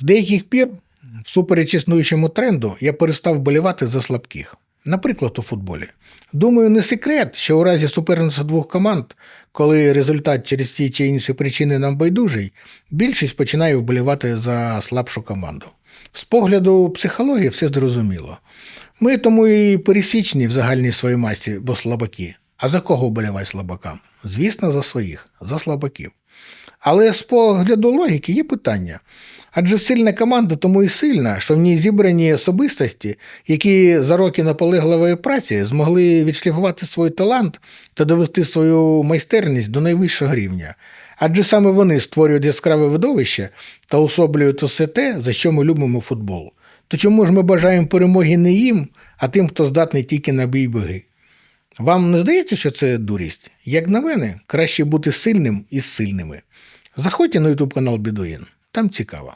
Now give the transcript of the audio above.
З деяких пір, всупереч існуючому тренду, я перестав болівати за слабких. Наприклад, у футболі. Думаю, не секрет, що у разі суперництва двох команд, коли результат через ті чи інші причини нам байдужий, більшість починає вболівати за слабшу команду. З погляду психології все зрозуміло. Ми тому і пересічні в загальній своїй масі, бо слабаки. А за кого вболівай слабакам? Звісно, за своїх, за слабаків. Але з погляду логіки є питання. Адже сильна команда тому і сильна, що в ній зібрані особистості, які за роки наполегливої праці змогли відшліфувати свій талант та довести свою майстерність до найвищого рівня. Адже саме вони створюють яскраве видовище та особлюють усе те, за що ми любимо футбол. То чому ж ми бажаємо перемоги не їм, а тим, хто здатний тільки на бій боги? Вам не здається, що це дурість? Як на мене, краще бути сильним із сильними. Заходьте на YouTube канал Бідуїн, там цікаво.